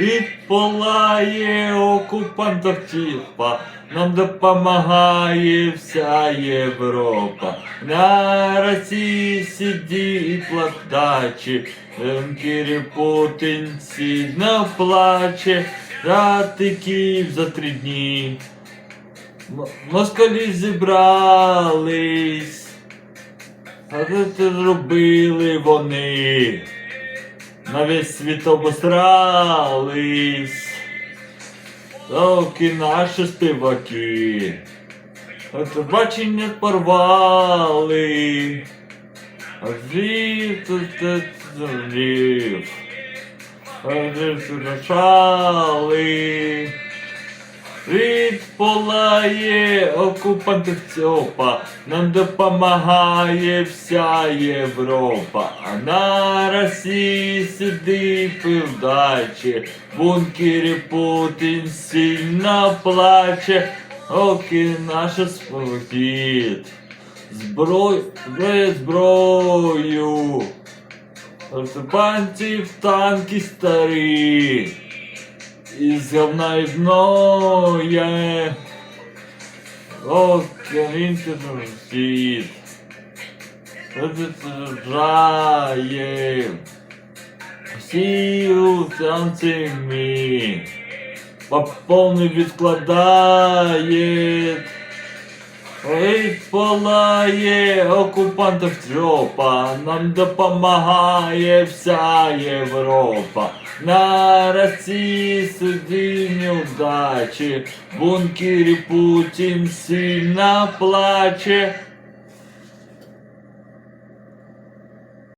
і палає окупантів тіпа. Нам допомагає вся Європа. На Росії сидить плаче, Кири Путін сильно плаче, Рати Київ за три дні. Москалі зібрались. А це зробили вони? На весь світ обосрались. Оки наші співаки. От бачення порвали. А жив Від палає окупантів цьопа, нам допомагає вся Європа, а на Росії сидить пивдачі, в бункері Путін сильно плаче, оки наша спокіт. Зброю, зброю, зброю, окупантів танки старі. Із говна дно є він світ. Жає. Всі у танці мі. По повний відкладає. Ой, палає окупантів тропа, нам допомагає вся Європа. На Росії суді неудачі, бункері Путін сильно плаче,